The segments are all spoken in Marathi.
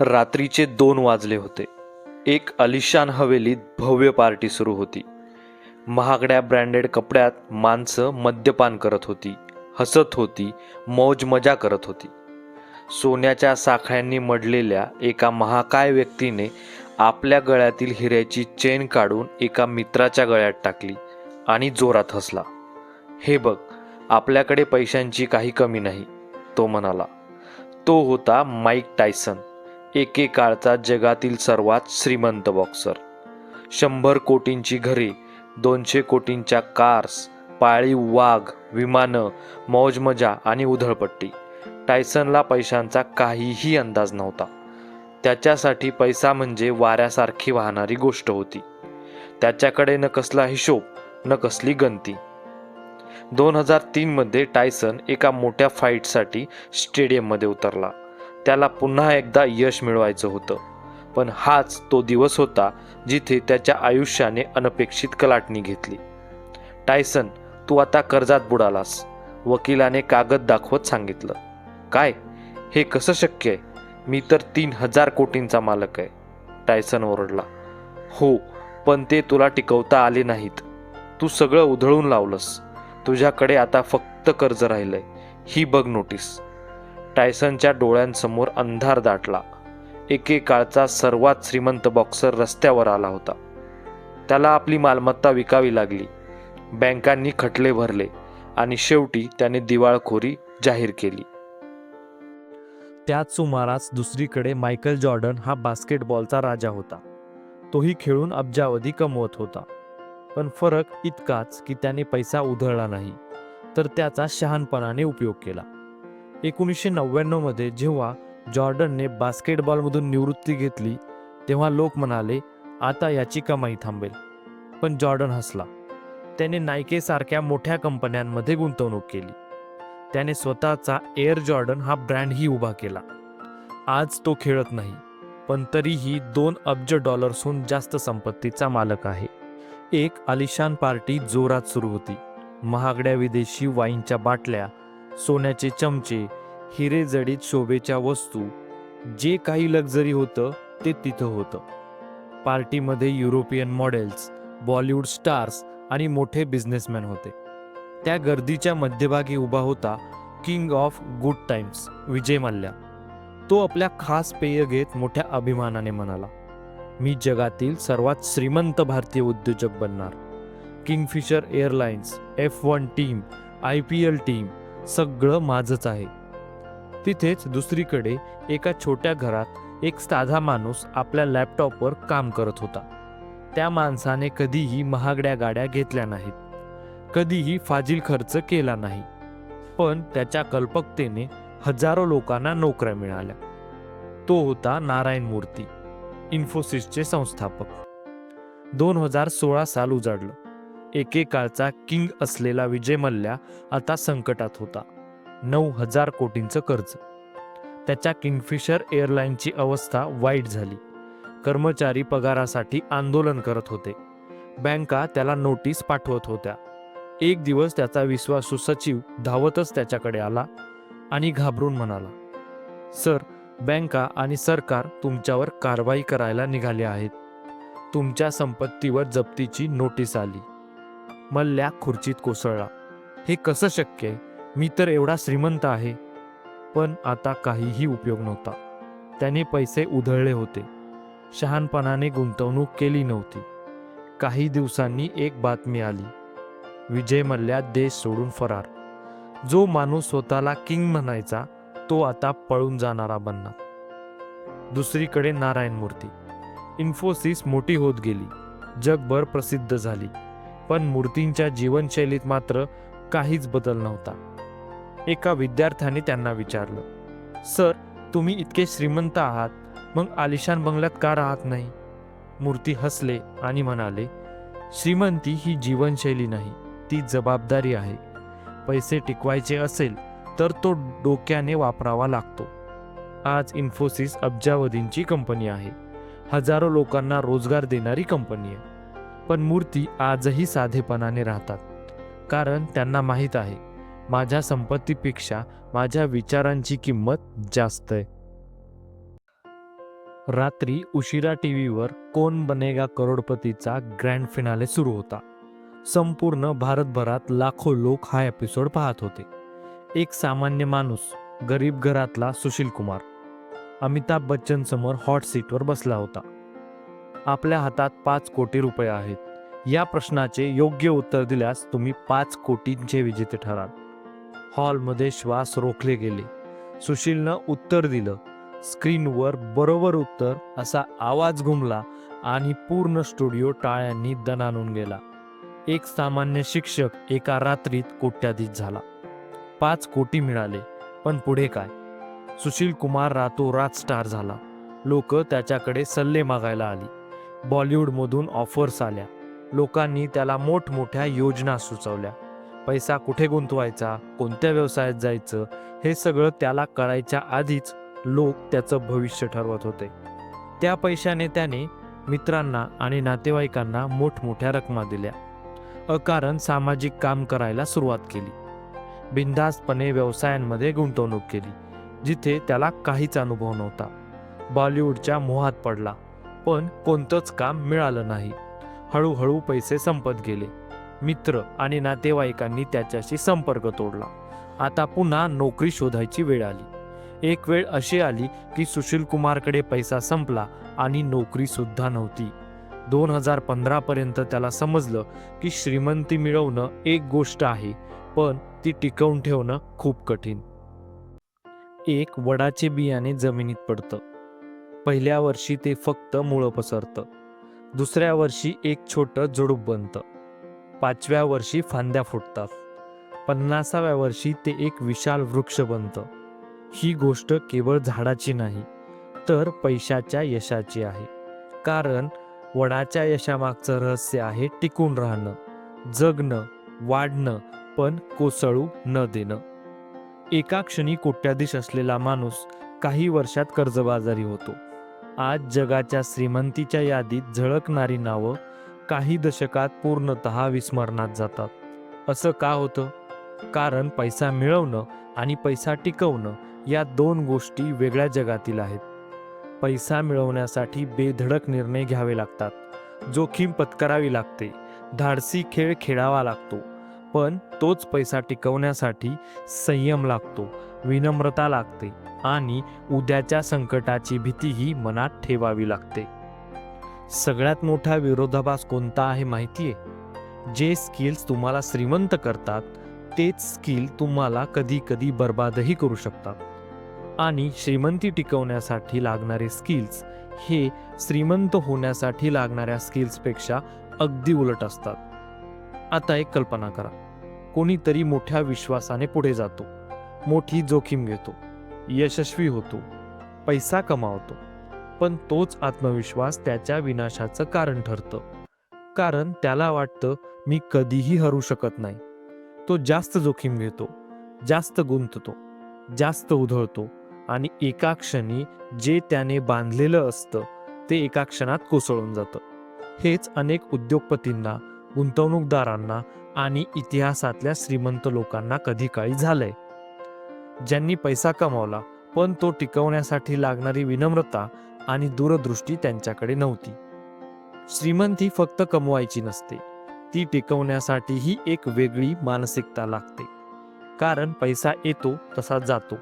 रात्रीचे दोन वाजले होते. एक अलिशान हवेलीत भव्य पार्टी सुरू होती. महागड्या ब्रँडेड कपड्यात माणसं मद्यपान करत होती हसत होती मौज मजा करत होती. सोन्याच्या साखळ्यांनी मडलेल्या एका महाकाय व्यक्तीने आपल्या गळ्यातील हिऱ्याची चेन काढून एका मित्राच्या गळ्यात टाकली आणि जोरात हसला. हे बघ आपल्याकडे पैशांची काही कमी नाही तो म्हणाला. तो होता माईक टायसन. एकेकाळचा जगातील सर्वात श्रीमंत बॉक्सर शंभर कोटींची घरे दोनशे कोटींच्या कार्स पाळीव वाघ विमानं मौजमजा आणि उधळपट्टी. टायसनला पैशांचा काहीही अंदाज नव्हता. त्याच्यासाठी पैसा म्हणजे वाऱ्यासारखी वाहणारी गोष्ट होती. त्याच्याकडे न कसला हिशोब न कसली गंती. दोन हजार तीनमध्ये टायसन एका मोठ्या फाईटसाठी स्टेडियममध्ये उतरला. त्याला पुन्हा एकदा यश मिळवायचं होतं. पण हाच तो दिवस होता जिथे त्याच्या आयुष्याने अनपेक्षित कलाटणी घेतली. टायसन तू आता कर्जात बुडालास. वकिलाने कागद दाखवत सांगितलं. काय? हे कसं शक्य आहे? मी तर तीन हजार कोटींचा मालक आहे. टायसन ओरडला. हो पण ते तुला टिकवता आले नाहीत. तू सगळं उधळून लावलंस. तुझ्याकडे आता फक्त कर्ज राहिलंय. ही बघ नोटीस. टायसनच्या डोळ्यांसमोर अंधार दाटला. एकेकाळचा सर्वात श्रीमंत बॉक्सर रस्त्यावर आला होता. त्याला आपली मालमत्ता विकावी लागली. बँकांनी खटले भरले आणि शेवटी त्याने दिवाळखोरी जाहीर केली. त्याच सुमारास दुसरीकडे मायकल जॉर्डन हा बास्केटबॉलचा राजा होता. तोही खेळून अब्जावधी कमवत होता. पण फरक इतकाच की त्याने पैसा उधळला नाही तर त्याचा शहाणपणाने उपयोग केला. एकोणीसशे नव्याण्णवमध्ये जेव्हा जॉर्डनने बास्केटबॉलमधून निवृत्ती घेतली तेव्हा लोक म्हणाले आता याची कमाई थांबेल. पण जॉर्डन हसला. त्याने नायकेसारख्या मोठ्या कंपन्यांमध्ये गुंतवणूक केली. त्याने स्वतःचा एअर जॉर्डन हा ब्रँडही उभा केला. आज तो खेळत नाही पण तरीही दोन अब्ज डॉलर्सहून जास्त संपत्तीचा मालक आहे. एक आलिशान पार्टी जोरात सुरू होती. महागड्या विदेशी वाईनच्या बाटल्या सोन्याचे चमचे हिरे जडीत शोभेच्या वस्तू जे काही लक्झरी होतं ते तिथं होतं. पार्टीमध्ये युरोपियन मॉडेल्स बॉलिवूड स्टार्स आणि मोठे बिझनेसमॅन होते. त्या गर्दीच्या मध्यभागी उभा होता king of good times Vijay Mallya. तो आपल्या खास पेय घेत मोठ्या अभिमानाने म्हणाला मी जगातील सर्वात श्रीमंत भारतीय उद्योजक बनणार. Kingfisher airlines F one team I P L team सगळं माझंच आहे. तिथेच दुसरीकडे एका छोट्या घरात एक साधा माणूस आपल्या लॅपटॉपवर काम करत होता. त्या माणसाने कधीही महागड्या गाड्या घेतल्या नाहीत. कधीही फाजील खर्च केला नाही. पण त्याच्या कल्पकतेने हजारो लोकांना नोकऱ्या मिळाल्या. तो होता नारायण मूर्ती इन्फोसिसचे संस्थापक. दोन हजार सोळा साल उजाडलं. एकेकाळचा किंग असलेला विजय मल्ल्या आता संकटात होता. नऊ हजार कोटींचं कर्ज. त्याच्या किंगफिशर एअरलाईनची अवस्था वाईट झाली. कर्मचारी पगारासाठी आंदोलन करत होते. बँका त्याला नोटीस पाठवत होत्या. एक दिवस त्याचा विश्वासू सचिव धावतच त्याच्याकडे आला आणि घाबरून म्हणाला सर बँका आणि सरकार तुमच्यावर कारवाई करायला निघाले आहेत. तुमच्या संपत्तीवर जप्तीची नोटीस आली. मल्ल्या खुर्चीत कोसळला. हे कसं शक्य मी तर एवढा श्रीमंत आहे. पण आता काहीही उपयोग नव्हता. त्याने पैसे उधळले होते. शहाणपणाने गुंतवणूक केली नव्हती. काही दिवसांनी एक बातमी आली. विजय मल्ल्या देश सोडून फरार. जो माणूस स्वतःला किंग म्हणायचा तो आता पळून जाणारा बनणार. दुसरीकडे नारायण मूर्ती. इन्फोसिस मोठी होत गेली. जगभर प्रसिद्ध झाली. पण मूर्तींच्या जीवनशैलीत मात्र काहीच बदल नव्हता. एका विद्यार्थ्याने त्यांना विचारलं सर तुम्ही इतके श्रीमंत आहात मग आलिशान बंगल्यात का राहत नाही? मूर्ती हसले आणि म्हणाले श्रीमंती ही जीवनशैली नाही ती जबाबदारी आहे. पैसे टिकवायचे असेल तर तो डोक्याने वापरावा लागतो. आज इन्फोसिस अब्जावधींची कंपनी आहे. हजारो लोकांना रोजगार देणारी कंपनी आहे. पण मूर्ती आजही साधेपणाने राहतात. कारण त्यांना माहीत आहे माझ्या संपत्तीपेक्षा माझ्या विचारांची किंमत जास्त आहे. रात्री उशिरा टी व्हीवर कोण बनेगा करोडपतीचा ग्रँड फिनाले सुरू होता. संपूर्ण भारतभरात लाखो लोक हा एपिसोड पाहत होते. एक सामान्य माणूस गरीब घरातला सुशील कुमार. अमिताभ बच्चन समोर हॉट सीटवर बसला होता. आपल्या हातात पाच कोटी रुपये आहेत. या प्रश्नाचे योग्य उत्तर दिल्यास तुम्ही पाच कोटींचे विजेते ठराल. हॉलमध्ये श्वास रोखले गेले. सुशीलनं उत्तर दिलं. स्क्रीनवर बरोबर उत्तर असा आवाज घुमला आणि पूर्ण स्टुडिओ टाळ्यांनी दणानून गेला. एक सामान्य शिक्षक एका रात्रीत कोट्याधीश झाला. पाच कोटी मिळाले पण पुढे काय? सुशील कुमार रातोरात स्टार झाला. लोक त्याच्याकडे सल्ले मागायला आली. बॉलिवूडमधून ऑफर्स आल्या. लोकांनी त्याला मोठमोठ्या योजना सुचवल्या. पैसा कुठे गुंतवायचा कोणत्या व्यवसायात जायचं हे सगळं त्याला कळायच्या आधीच लोक त्याचं भविष्य ठरवत होते. त्या पैशाने त्याने मित्रांना आणि नातेवाईकांना मोठमोठ्या रकमा दिल्या. अकारण सामाजिक काम करायला सुरुवात केली. बिनधास्तपणे व्यवसायांमध्ये गुंतवणूक केली जिथे त्याला काहीच अनुभव नव्हता. बॉलिवूडच्या मोहात पडला. पण कोणतंच काम मिळालं नाही. हळूहळू पैसे संपत गेले. मित्र आणि नातेवाईकांनी त्याच्याशी संपर्क तोडला. आता पुन्हा नोकरी शोधायची वेळ आली. एक वेळ अशी आली की सुशील कुमारकडे पैसा संपला आणि नोकरी सुद्धा नव्हती. दोन हजार पंधरा पर्यंत त्याला समजलं की श्रीमंती मिळवणं एक गोष्ट आहे पण ती टिकवून ठेवणं खूप कठीण. एक वडाचे बियाणे जमिनीत पडतं. पहिल्या वर्षी ते फक्त मुळं पसरतं. दुसऱ्या वर्षी एक छोटं झुडूप बनतं. पाचव्या वर्षी फांद्या फुटतात. पन्नासाव्या वर्षी ते एक विशाल वृक्ष बनतं. ही गोष्ट केवळ झाडाची नाही तर पैशाच्या यशाची आहे. कारण वडाच्या यशामागचं रहस्य आहे टिकून राहणं जगणं वाढणं पण कोसळू न देणं. एका क्षणी कोट्याधीश असलेला माणूस काही वर्षात कर्जबाजारी होतो. आज जगाच्या श्रीमंतीच्या यादीत झळकणारी नावं काही दशकात पूर्णतः विस्मरणात जातात. असं का होतं? कारण पैसा मिळवणं आणि पैसा टिकवणं या दोन गोष्टी वेगळ्या जगातील आहेत. पैसा मिळवण्यासाठी बेधडक निर्णय घ्यावे लागतात. जोखीम पत्करावी लागते. धाडसी खेळ खेळावा लागतो. पण तोच पैसा टिकवण्यासाठी संयम लागतो विनम्रता लागते. आणि उद्याच्या संकटाची भीतीही मनात ठेवावी लागते. सगळ्यात मोठा विरोधाभास कोणता आहे माहिती आहे जे स्किल्स तुम्हाला श्रीमंत करतात तेच स्किल तुम्हाला कधी कधी बर्बादही करू शकतात. आणि श्रीमंती टिकवण्यासाठी लागणारे स्किल्स हे श्रीमंत होण्यासाठी लागणाऱ्या स्किल्सपेक्षा अगदी उलट असतात. आता एक कल्पना करा. कोणीतरी मोठ्या विश्वासाने पुढे जातो. मोठी जोखीम घेतो. यशस्वी होतो. पैसा कमावतो. पण तोच आत्मविश्वास त्याच्या विनाशाचं कारण ठरतं. कारण त्याला वाटतं मी कधीही हरू शकत नाही. तो जास्त जोखीम घेतो जास्त गुंततो जास्त उधळतो आणि एका क्षणी जे त्याने बांधलेलं असतं ते एका क्षणात कोसळून जातं. हेच अनेक उद्योगपतींना गुंतवणूकदारांना आणि इतिहासातल्या श्रीमंत लोकांना कधी काळी झालंय. ज्यांनी पैसा कमावला पण तो टिकवण्यासाठी लागणारी विनम्रता आणि दूरदृष्टी त्यांच्याकडे नव्हती. श्रीमंती फक्त कमवायची नसते. ती टिकवण्यासाठीही एक वेगळी मानसिकता लागते. कारण पैसा येतो तसा जातो.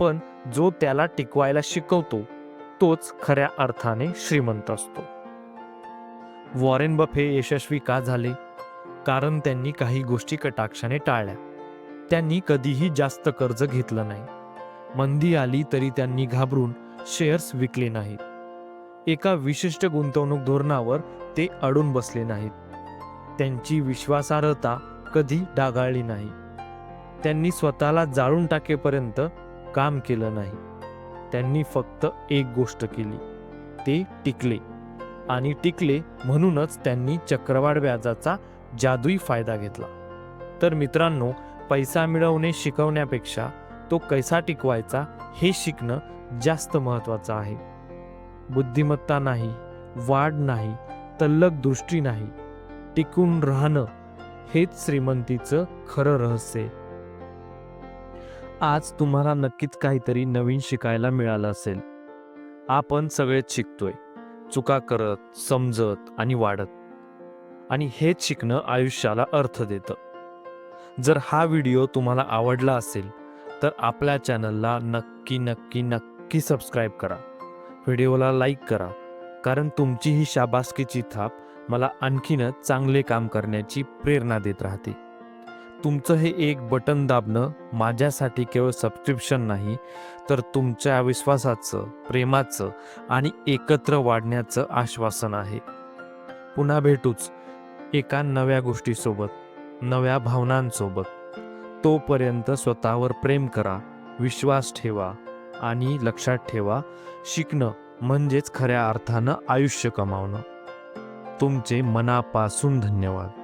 पण जो त्याला टिकवायला शिकवतो तोच खऱ्या अर्थाने श्रीमंत असतो. वॉरेन बफे यशस्वी का झाले? कारण त्यांनी काही गोष्टी कटाक्षाने टाळल्या. त्यांनी कधीही जास्त कर्ज घेतलं नाही. मंदी आली तरी त्यांनी घाबरून शेअर्स विकले नाहीत. एका विशिष्ट गुंतवणूक धोरणावर ते अडून बसले नाहीत. त्यांची विश्वासार्हता कधी डागाळली नाही. त्यांनी स्वतःला जाळून टाकेपर्यंत काम केलं नाही. त्यांनी फक्त एक गोष्ट केली ते टिकले. आणि टिकले म्हणूनच त्यांनी चक्रवाढ व्याजाचा जादुई फायदा घेतला. तर मित्रांनो पैसा मिळवणे शिकवण्यापेक्षा तो कैसा टिकवायचा हे शिकणं जास्त महत्त्वाचं आहे. बुद्धिमत्ता नाही वाढ नाही तल्लक दृष्टी नाही टिकून राहणं हेच श्रीमंतीचं खरं रहस्य. आहे आज तुम्हाला नक्कीच काहीतरी नवीन शिकायला मिळालं असेल. आपण सगळेच शिकतोय चुका करत समजत आणि वाढत. आणि हेच शिकणं आयुष्याला अर्थ देतं. जर हा व्हिडिओ तुम्हाला आवडला असेल तर आपल्या चॅनलला नक्की नक्की नक्की सबस्क्राईब करा. व्हिडिओला लाईक करा कारण तुमची ही शाबासकीची थाप मला आणखीनच चांगले काम करण्याची प्रेरणा देत राहते. तुमचं हे एक बटन दाबणं माझ्यासाठी केवळ सबस्क्रिप्शन नाही तर तुमच्या विश्वासाचं प्रेमाचं आणि एकत्र वाढण्याचं आश्वासन आहे. पुन्हा भेटूच एका नव्या गोष्टीसोबत. नव्या भावनांसोबत. तोपर्यंत स्वतःवर प्रेम करा विश्वास ठेवा आणि लक्षात ठेवा शिकणं म्हणजेच खऱ्या अर्थानं आयुष्य कमावणं. तुमचे मनापासून धन्यवाद.